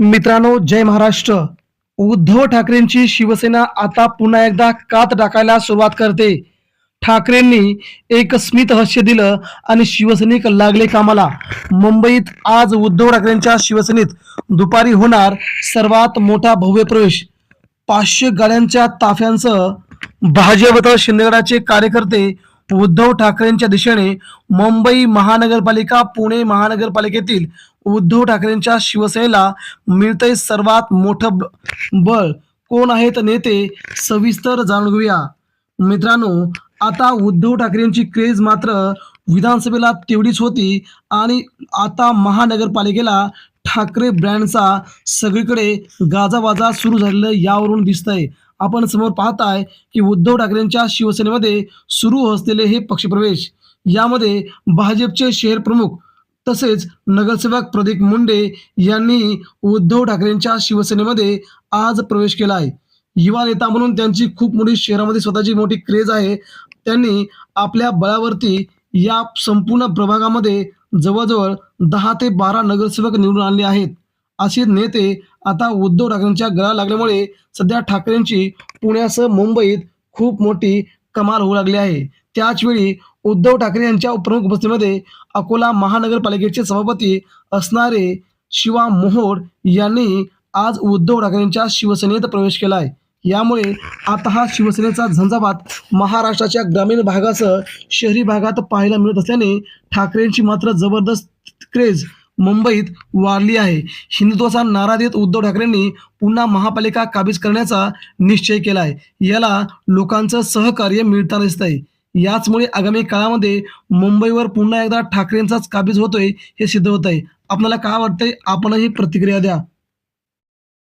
मित्रांनो जय महाराष्ट्र. उद्धव ठाकरेंची शिवसेना आता पुन्हा एकदा कात टाकायला सुरुवात करते. ठाकरेंनी एक स्मित हास्य दिलं आणि शिवसैनिक लागले कामाला. मुंबईत आज उद्धव ठाकरेंच्या शिवसेनेत दुपारी होणार सर्वात मोठा भव्य प्रवेश. पाचशे गाड्यांच्या ताफ्यांसह भाजपत शिंदेगडाचे कार्यकर्ते उद्धव ठाकरेंच्या दिशेने मुंबई महानगरपालिका पुणे महानगरपालिकेतील उद्धव ठाकरेंच्या शिवसेनेला मिळते सर्वात मोठं ब- बळ. कोण आहेत नेते? सविस्तर जाणून घेऊया. मित्रांनो आता उद्धव ठाकरेंची क्रेज मात्र विधानसभेला तेवढीच होती आणि आता महानगरपालिकेला ठाकरे ब्रँडचा सगळीकडे गाजावाजा सुरू झालेलं यावरून दिसतंय. आपण समोर पाहताय की उद्धव ठाकरेंच्या शिवसेनेमध्ये सुरू असलेले हे पक्षप्रवेश यामध्ये भाजपचे शहर प्रमुख तसेच नगरसेवक प्रदीप मुंडे यांनी उद्धव ठाकरेंच्या शिवसेनेमध्ये आज प्रवेश केला आहे. युवा नेता म्हणून त्यांची खूप मोठी शहरामध्ये स्वतःची मोठी क्रेज आहे. त्यांनी आपल्या बळावरती या संपूर्ण प्रभागामध्ये जवळजवळ दहा ते बारा नगरसेवक निवडून आणले आहेत. असे नेते आता उद्धव ठाकरेंच्या गळा लागल्यामुळे सध्या ठाकरेंची पुण्यासह मुंबईत खूप मोठी कमाल होऊ लागली आहे. त्याचवेळी उद्धव ठाकरे यांच्या प्रमुख उपस्थितीमध्ये अकोला महानगरपालिकेचे सभापती असणारे शिवा मोहोड यांनी आज उद्धव ठाकरेंच्या शिवसेनेत प्रवेश केला आहे यामुळे आता हा शिवसेनेचा झंझावात महाराष्ट्राच्या ग्रामीण भागासह शहरी भागात पाहायला मिळत असल्याने ठाकरेंची मात्र जबरदस्त क्रेज मुंबईत वाढली आहे. हिंदुत्वाचा नारा देत उद्धव ठाकरेंनी पुन्हा महापालिका काबीज करण्याचा निश्चय केला आहे. याला लोकांचं सहकार्य मिळताना दिसत आहे याचमुळे आगामी काळामध्ये मुंबईवर पुन्हा एकदा ठाकरेंचाच काबीज होतोय हे सिद्ध होत आहे आपल्याला काय वाटतंय? आपणही प्रतिक्रिया द्या.